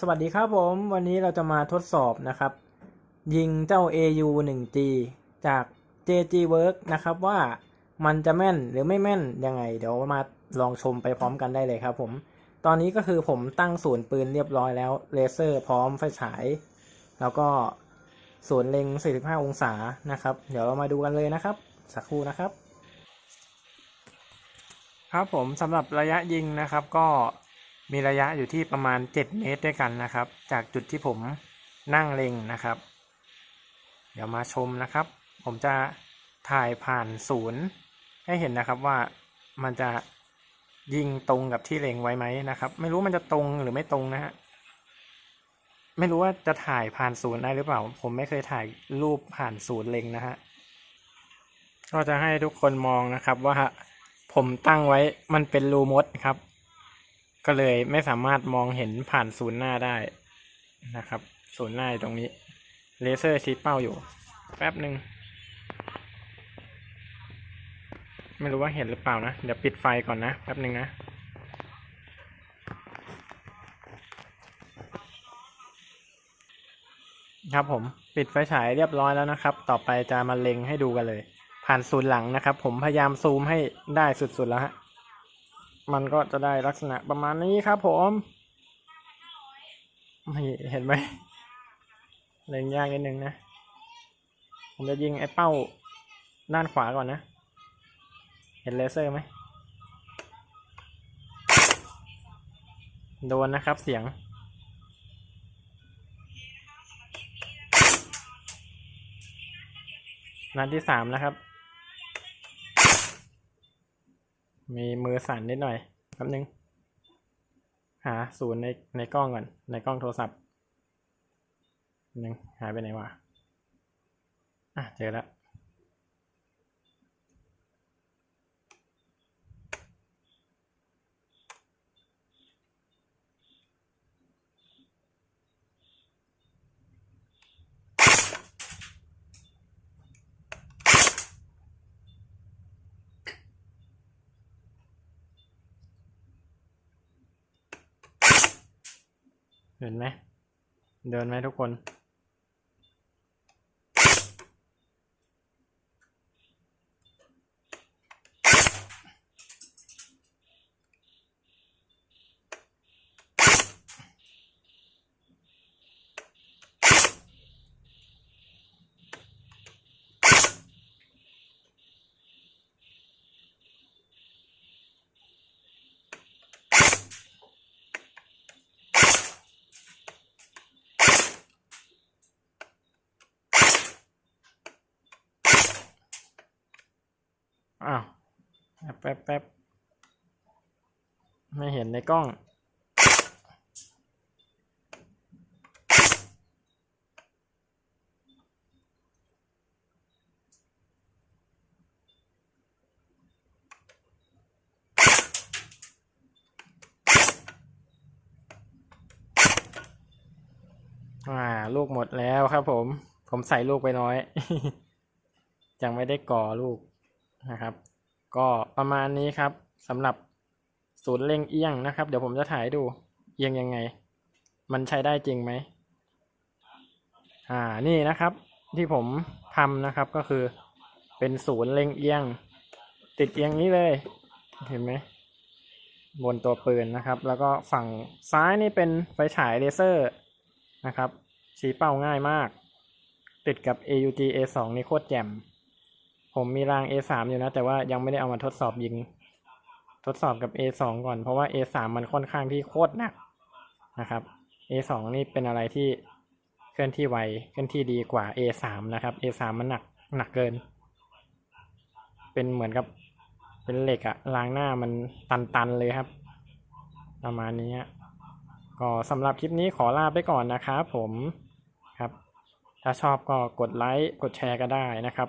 สวัสดีครับผมวันนี้เราจะมาทดสอบนะครับ ยิงเจ้า AU 1G จาก JG Work นะครับว่ามันจะแม่นหรือไม่แม่นยังไง เดี๋ยวมาลองชมไปพร้อมกันได้เลยครับผมตอนนี้ก็คือผมตั้งศูนย์ปืนเรียบร้อยแล้วเลเซอร์พร้อมไฟฉาย แล้วก็ศูนย์เล็ง 45 องศานะครับ เดี๋ยวเรามาดูกันเลยนะครับ สักครู่นะครับ ครับผมสำหรับระยะยิงนะครับก็ มีระยะอยู่ที่ประมาณ 7 เมตรด้วยกันนะครับ จากจุดที่ผมนั่งเล็งนะครับ เดี๋ยวมาชมนะครับ ผมจะถ่ายผ่านศูนย์ให้เห็นนะครับว่ามันจะยิงตรงกับที่เล็งไว้ไหมนะครับ ไม่รู้มันจะตรงหรือไม่ตรงนะฮะไม่รู้ว่าจะถ่ายผ่านศูนย์ได้หรือเปล่า ผมไม่เคยถ่ายรูปผ่านศูนย์เล็งนะฮะก็จะให้ทุกคนมองนะครับว่าผมตั้งไว้มันเป็นรูมดครับ ก็เลยไม่สามารถมองเห็นผ่านศูนย์หน้าได้นะครับ ศูนย์หน้าตรงนี้ เลเซอร์ชี้เป้าอยู่ แป๊บหนึ่ง ไม่รู้ว่าเห็นหรือเปล่านะ เดี๋ยวปิดไฟก่อนนะ แป๊บหนึ่งนะครับผมปิดไฟฉายเรียบร้อยแล้วนะครับ ต่อไปจะมาเล็งให้ดูกันเลย ผ่านศูนย์หลังนะครับ ผมพยายามซูมให้ได้สุดๆแล้วฮะ มันก็จะได้ลักษณะประมาณนี้ครับผมนี่เห็นไหมเล็งยากนิดนึงนะ ผมจะยิงไอ้เป้าด้านขวาก่อนนะ เห็นเลเซอร์ไหม โดนนะครับเสียง นัดที่สามนะครับ มีมือสั่นนิดหน่อยแป๊บนึง หาศูนย์ในในกล้องก่อน ในกล้องโทรศัพท์หนึ่งหายไปไหนวะอะเจอแล้ว เห็นไหมเดินไหมทุกคน อ้าวแป๊บแป๊บไม่เห็นในกล้อง อ่า ลูกหมดแล้วครับผม ผมใส่ลูกไปน้อย ยังไม่ได้ก่อลูก นะครับ ก็ประมาณนี้ครับสำหรับศูนย์เล็งเอียงนะครับ เดี๋ยวผมจะถ่ายดูเอียงยังไง มันใช้ได้จริงไหมอ่านี่นะครับที่ผมทำนะครับก็คือเป็นศูนย์เล็งเอียง ติดเอียงนี้เลย เห็นไหมบนตัวปืนนะครับ แล้วก็ฝั่งซ้ายนี่เป็นไฟฉายเลเซอร์นะครับชี้เป้าง่ายมาก ติดกับ AUG A2 นี่โคตรแจ่ม ผมมีราง A3 อยู่นะ แต่ว่ายังไม่ได้เอามาทดสอบยิง ทดสอบกับ A2 ก่อน เพราะว่า A3 มันค่อนข้างที่โคตรหนักนะครับ A2 นี่เป็นอะไรที่เคลื่อนที่ไว เคลื่อนที่ดีกว่า A3 นะครับ A3 มันหนักหนักเกิน เป็นเหมือนกับเป็นเหล็กอะรางหน้ามันตันๆเลยครับ ประมาณนี้ก็สำหรับคลิปนี้ขอลาไปก่อนนะครับผมครับ ถ้าชอบก็กดไลค์กดแชร์ก็ได้นะครับ